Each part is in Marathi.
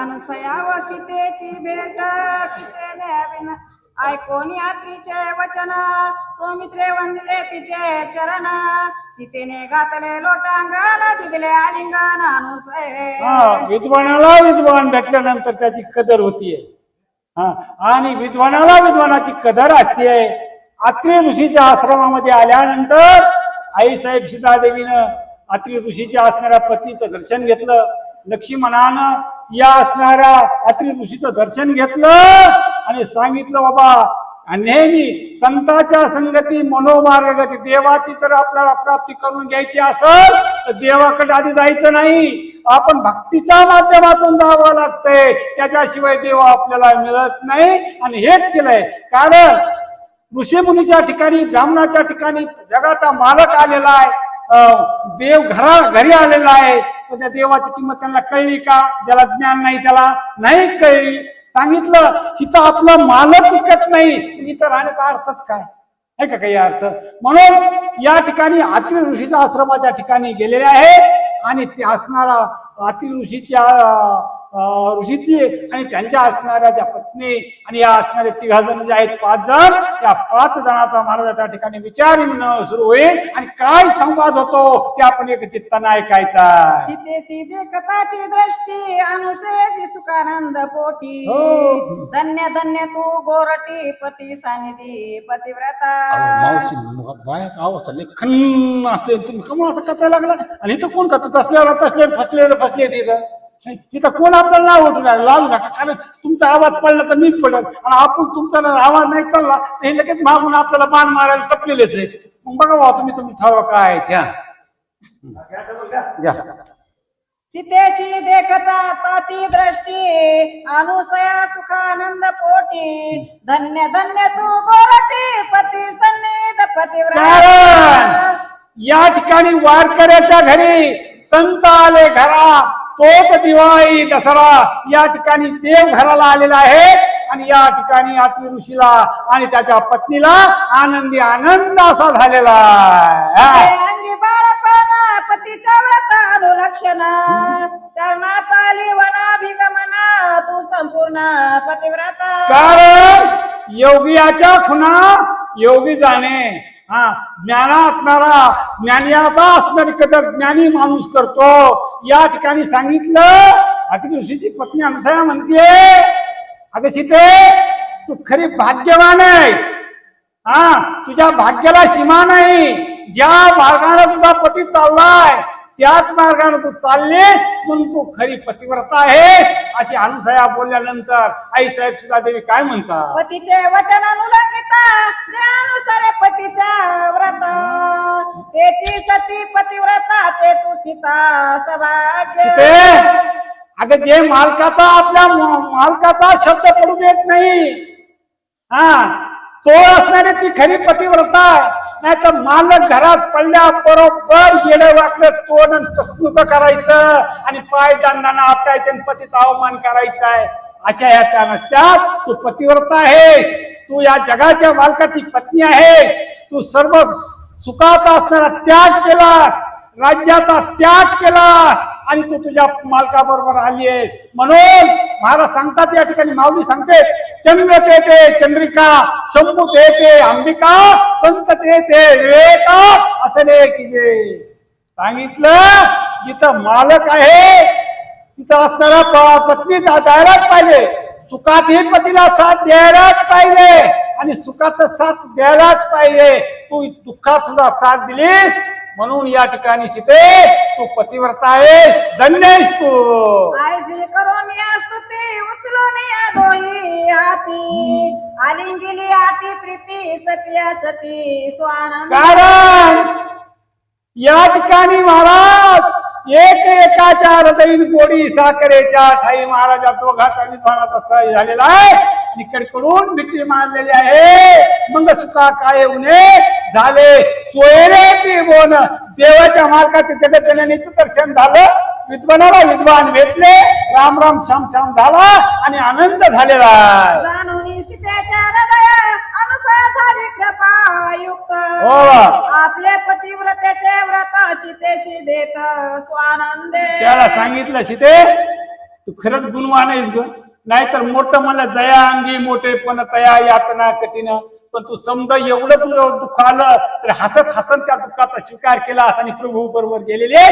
अनसयाव सीतेची भेट सीतेने विन ऐकून यात्रीचे वचन? सौमित्रे वंदले तिचे चरण. सीतेने घातले लोटांगण दिदले आलिंगन अनुसय. विद्वानाला विद्वान भेटल्यानंतर त्याची कदर होतीये. हा आणि विद्वानाला विद्वानाची कदर असते अत्री ऋषीच्या आश्रमामध्ये आल्यानंतर आईसाहेब सीतादेवीनं अत्री ऋषीच्या असणाऱ्या पतीचं दर्शन घेतलं. लक्ष्मणानं या असणाऱ्या अत्री ऋषीचं दर्शन घेतलं आणि सांगितलं बाबा आणि नेहमी संताच्या संगती मनोमार्ग देवाची जर आपल्याला प्राप्ती करून घ्यायची असेल तर देवाकडे आधी जायचं नाही. आपण भक्तीच्या माध्यमातून जावं लागतंय. त्याच्याशिवाय देव आपल्याला मिळत नाही. आणि हेच केलंय. कारण ऋषीमुनीच्या ठिकाणी ब्राह्मणाच्या ठिकाणी जगाचा मालक आलेला आहे. अं, देव घरा घरी आलेला आहे. तर त्या देवाची किंमत त्यांना कळली का? ज्याला ज्ञान नाही त्याला नाही कळली. सांगितलं हिथं आपलं मालच विकत नाही. इथं राहण्याचा अर्थच काय? आहे का काही अर्थ? म्हणून या ठिकाणी अत्रि ऋषीच्या आश्रमाच्या ठिकाणी गेलेले आहे आणि ते असणारा अत्रि ऋषीच्या ऋषीची आणि त्यांच्या असणाऱ्या ज्या पत्नी आणि या असणारे तिघा जण जे आहेत पाच जण या पाच जणाचा महाराज त्या ठिकाणी विचार सुरू होईल. आणि काय संवाद होतो ते आपण एक चित्तानं ऐकायचा सीतेसी देखताची दृष्टी अनुसयाची सुखानंद पोटी. हो. धन्य धन्य तू गोरटी पती सानिधी पतिव्रता. मावशी लय खन्न असते. तुम्ही कमून असं कचायला लागला. आणि इथं कोण करतो? तसल्यावर तसले फसले फसले इथं. इथं कोण आपल्याला नाव राहिलं? लावू नका कारण तुमचा आवाज पडला तर मी पडत आणि आपण तुमचा आवाज नाही चालला तर हे लगेच मागून आपल्याला बाण मारायला टपलेलेच आहे. मग बघा तुम्ही तुम्ही ठरवा काय त्या. देखता ताची दृष्टी अनुसया सुखानंद पोटी धन्य धन्य तू गोरटी पती सन्निध पतिव्रता. या ठिकाणी वारकऱ्याच्या घरी संत आले घरा. तोच दिवाळी दसरा या ठिकाणी देव घराला आलेला आहे आणि या ठिकाणी अति ऋषीला आणि त्याच्या पत्नीला आनंदी आनंद असा झालेला अंगी बाळपणा पतीचा व्रत अनुलक्षण चरणाचा लिवनाभिगमना तू संपूर्ण पतिव्रता. कारण योगियाच्या खुना योगी जाणे. हा ज्ञाना असणारा ज्ञानियाचा असणारी कदर ज्ञानी माणूस करतो. या ठिकाणी सांगितलं. अति ऋषीची पत्नी अनुसया म्हणते अगं सीते तू खरी भाग्यवान आहेस. हा तुझ्या भाग्याला सीमा नाही. ज्या मार्गाने तुझा पती चाललाय त्याच मार्गाने तू चाललीस म्हणून तू खरी पतिव्रता आहेस. अशी अनुसया बोलल्यानंतर आई साहेब सुद्धा देवी काय म्हणतात? पतीचे वचन अनुलंघिता ज्ञानुसारे पतीच्या व्रत. त्याची सती पतिव्रता सीता सभाग्य. सीते अगं जे मालकाचा आपल्या मालकाचा शब्द पडू देत नाही हा तो असणारी ती खरी पतिव्रता नाही तर मालक घरात पडल्या बरोबर येड वाकलं तोंड कसणूक करायचं आणि पाय दांडाना आपटायचं आणि पतीचा अवमान करायचा आहे. अशा ह्या त्या नसत्यात तू पतिव्रता आहेस. तू या जगाच्या मालकाची पत्नी आहे तू सर्व सुखात असणारा त्याग केलास. राज्याचा त्याग केलास आणि तू तुझ्या मालकाबरोबर आली आहेस म्हणून महाराज सांगतात या ठिकाणी माऊली सांगते चंद्र ते चंद्रिका शंभू ते अंबिका संत ते ते विवेका असले की जे सांगितलं. जिथं मालक आहे तिथं असणारा पत्नी जायलाच पाहिजे. सुखातही पतीला साथ द्यायलाच पाहिजे. आणि सुखाचा साथ द्यायलाच पाहिजे. तू दुःखात सुद्धा साथ दिलीस. म्हणून या ठिकाणी सीते तू पतिव्रता आहेस धन्य आहेस तू. करून या स्तुती उचलून या दोही हाती. हाती प्रीती सत्या सती स्वानंद. कारण या ठिकाणी महाराज एक एकाच्या हृदयीन गोडी साखरेच्या ठाई महाराजा दोघाचा विद्वानाचा सह झालेला आहे. आणि कडकडून भीती मारलेली आहे. मग सुका काय उन्हे झाले. सोयरे ती बोन. देवाच्या मार्गाचे जगतजननीचं दर्शन झालं. विद्वानाला विद्वान भेटले. राम राम श्याम श्याम झाला आणि आनंद झालेला आहे. हो. आपले पतिव्रतेचे व्रत सीते देत स्वानंदे. त्याला सांगितलं सीते तू खरंच गुणवान आहेस ग. नाहीतर मोठं मला जया अंगी मोठे पण तया यातना कठीण. पण तू समजा एवढं तुझं दुःख आलं तर हसत हसत त्या दुःखाचा स्वीकार केला आणि प्रभू बरोबर गेलेले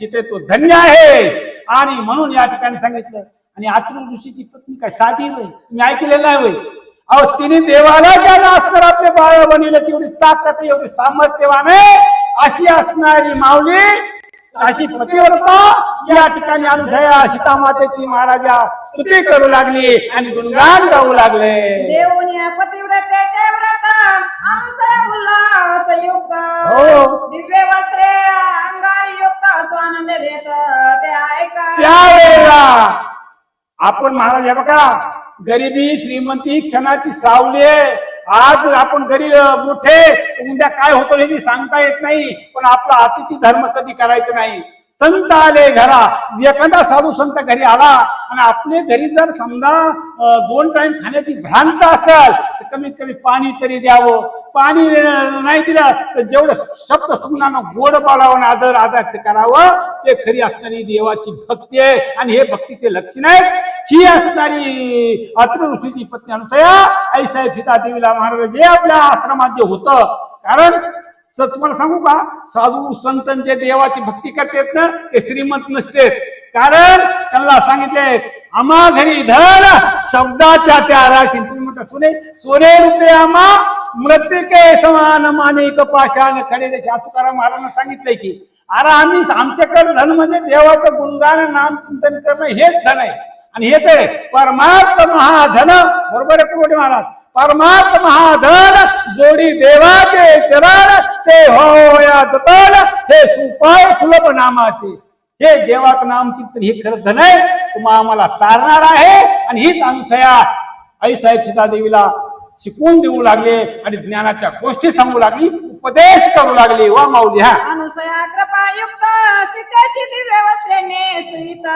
तिथे तू धन्य आहेस. आणि म्हणून या ठिकाणी सांगितलं आणि आतुर ऋषीची पत्नी काय साधी होय? मी ऐकलेलं नाही होय? अहो तिने देवाला ज्याला असणार आपले बाळ बनवलं तेवढी ताकद एवढी सामर्थ्यवान अशी असणारी माऊली अशी पतिव्रता या ठिकाणी अनुसया सीता मातेची महाराजा स्तुती करू लागली आणि गुणगान गाऊ लागले. देऊन पतिव्रतेचे व्रत अनुसया उल्हास युक्त. हो. दिव्य वस्त्रे अंगारी युक्त स्वानंद देत ऐका. त्यावेळेला आपण महाराज हे बघा गरिबी श्रीमंती क्षणाची सावली आहे. आज आपण गरीब मोठे उद्या काय होतो हे सांगता येत नाही पण आपला अतिथी धर्म कधी करायचं नाही. संत आले घरा एखादा साधू संत घरी आला आणि आपले घरी जर समजा दोन टाइम खाण्याची भ्रांत असेल तर कमीत कमी पाणी तरी द्यावं. पाणी नाही दिलं तर जेवढं शब्द सुमनानं गोड बोलावं आदर आदर ते करावं ते खरी असणारी देवाची भक्ती आहे. आणि हे भक्तीचे लक्षण आहे ही असणारी अत्र ऋषीची पत्नी अनुसया आई सीता देवीला महाराज जे आपल्या आश्रमात जे होतं कारण स- तुम्हाला सांगू का? साधू संतांचे देवाची भक्ती करतात ना ते श्रीमंत नसते कारण त्यांना सांगितले आम्हा घरी धन शब्दाच्या त्या राशी. सोने सोने रुपये आम्हा मृत्यके समान मानिक पाषाण खडे. देश तुकाराम महाराजांना सांगितलंय की अरे आम्ही आमच्याकडे धन म्हणजे देवाचं गुणगान नाम चिंतन करणं हेच धन आहे. आणि हेच आहे परमार्थ महाधन बरोबर आहे पुरोडे महाराज? परमार्थ महाधन जोडी देवाचे चरण ते हो या जतन हे सुपाय सुलभ नामाचे. हे देवाचं नाम तर हे खरं धन आहे. तुम्हा आम्हाला तारणार आहे आणि हीच अनुसया. आई साहेब सीता देवीला शिकवून देऊ लागले आणि ज्ञानाच्या गोष्टी सांगू लागली. उपदेश करू लागली. वा माऊली हा. अनुसया कृपायुक्त सीतेशी दिव्य वस्त्रे नेसवित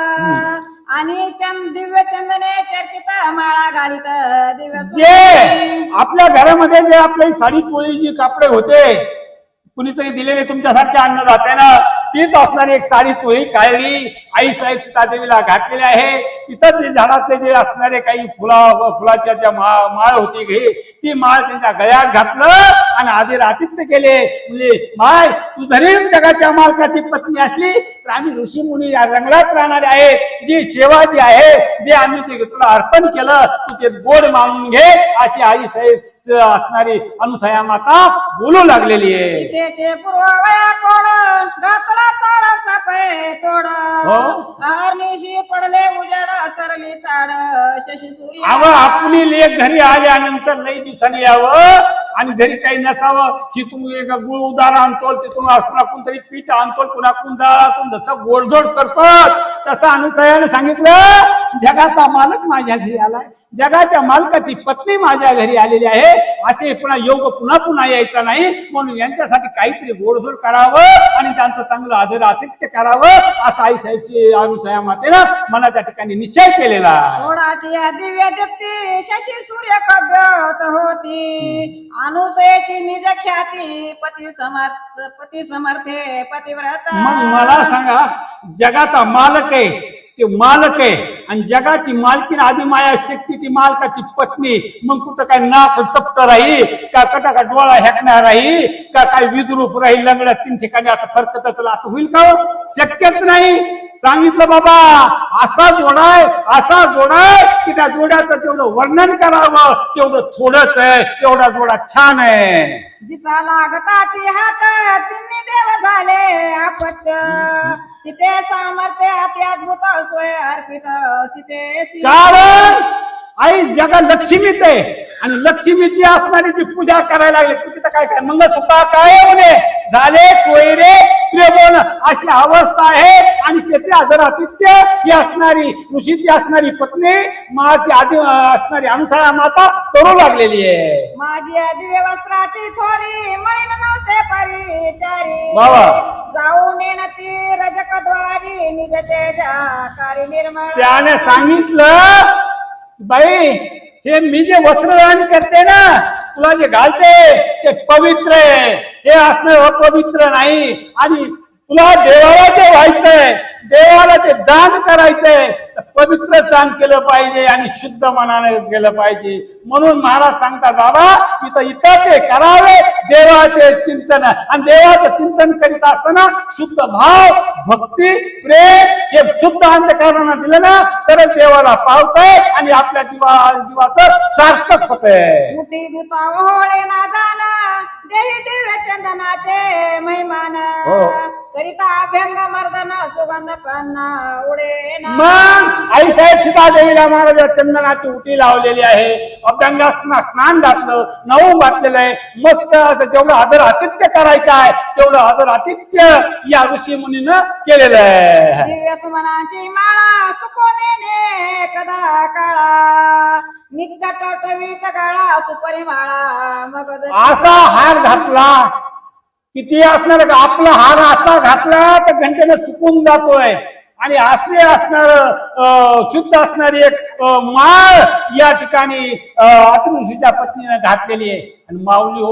आणि चंद दिव्य चंदने चर्चित माळा घालित. दिव्य जे सुंदरी. आपल्या घरामध्ये जे आपली साडी चोळी जी कापडे होते कुणीतरी दिलेले तुमच्यासारखे अन्नदात्यानं तीच असणारी एक साडी चोळी काळली आई साहेब सीतादेवीला घातलेली आहे. तिथं ते झाडातले जे असणारे काही फुला फुलाच्या ज्या माळ होती घे ती माळ त्यांच्या गळ्यात घातलं आणि आधी रातित्य केले. म्हणजे माय तू जरी जगाच्या मालकाची पत्नी असली तर आम्ही ऋषी मुनी या रंगलाच राहणारे आहेत जी सेवा जी आहे जे आम्ही ते तुला अर्पण केलं तू ते गोड मानून घे अशी आई साहेब असणारी अनुसया माता बोलू लागलेली आहे. सीतेचे पूर्ववया कोड घातला तोडाचा पै तोड हो. पडले उजेड सरली चाड शशी सूर्य अव आपली लेख घरी आल्यानंतर लई दिवसांनी यावं. आणि घरी काही नसावं. की तुम्ही एक गुळ उदार आणतो तिथून कुणाकून तरी पीठ आणतो कुणाकून डाळातून जसं गोडजोड करतात तसं अनुसयाने सांगितलं जगाचा मालक माझ्या घरी आलाय. जगाच्या मालकाची पत्नी माझ्या घरी आलेली आहे. असे पुन्हा योग पुन्हा पुन्हा यायचा नाही. म्हणून यांच्यासाठी काहीतरी गोडधोड करावं आणि त्यांचं चांगलं आदर आतिथ्य करावं. असं आई साहेबची अनुसया मातेनं मला त्या ठिकाणी निश्चय केलेला दिव्य दीप्ती शशी सूर्य कद्यत होती. अनुसयेची निज ख्याती पती समर्थ पती समर्थे पतिव्रत. मग मला सांगा जगाचा मालक आहे ते मालक आहे. आणि जगाची मालकीन आधी माया शक्ती ती मालकाची पत्नी. मग कुठं काय नाक चपट राही का कटा का डोळा हेकणार राही का काय विद्रूप राहील लंगड्या तीन ठिकाणी? आता फरकत असलं असं होईल का हो? शक्यच नाही. सांगितलं बाबा असा जोडाय असा जोडाय की त्या जोड्याचं तेवढं वर्णन करावं तेवढं थोडंच आहे तेवढा जोडा छान आहे. जिचा लागताची हात तिन्ही देव झाले अपत्य तिथे सामर्थ्य अद्भुत सोय अर्पित सिते कारण आई जगा लक्ष्मीच आहे. आणि लक्ष्मीची असणारी जी पूजा करायला लागली तू तिथं काय काय मंगळसूत्र काय म्हणे झाले सोयरे त्रिभुवन अशी अवस्था आहे. आणि त्याचे आदरातिथ्य ही असणारी ऋषीची असणारी पत्नी माची आधी असणारी अनुसया माता करू लागलेली आहे. माझी दिव्य वस्त्राची थोरी मळीन नव्हते परिचारी. बाबा. जाऊन येणती रजकद्वारी निज तेजा कारी निर्मळ. त्याने सांगितलं बाई हे मी जे वस्त्रदान करते ना तुला जे घालते ते पवित्र आहे. हे असणं अपवित्र नाही. आणि तुला देवाला जे व्हायचंय देवाला जे दान करायचंय पवित्र स्नान केलं पाहिजे आणि शुद्ध मनाने केलं पाहिजे. म्हणून महाराज सांगतात बाबा इथं इथं ते करावे. देवाचे चिंतन आणि देवाचं चिंतन करीत असताना शुद्ध भाव भक्ती प्रेम हे शुद्ध अंतकरणानं दिलं ना तरच देवाला पावतंय आणि आपल्या जीवा जीवाचं सार्थक होतंय. दिव्य चंदनाचे महिमान. हो. करिता अभ्यंग मर्दन सुगंध पाना उडे ना. मग आई साहेब सीता देवीला महाराजा चंदनाची उटी लावलेली आहे. अभ्यंगासना स्नान घातलं नऊ घातलेलं आहे. मस्त असं जेवढं आदर आतिथ्य करायचं आहे तेवढं आदर आतिथ्य या ऋषी मुनीनं केलेलं आहे. दिव्य सुमनाची माळा सुकोने कदा काळा नित्य टोटवीत गाळा सुपरी माळा मग असा हार घातला. किती असणार का? आपला हार असा घातला तर घंटेनं सुकून जातोय. आणि असे असणार अं, शुद्ध असणारी एक माळ या ठिकाणी अं, पत्नीने घातलेली आहे. आणि माऊली हो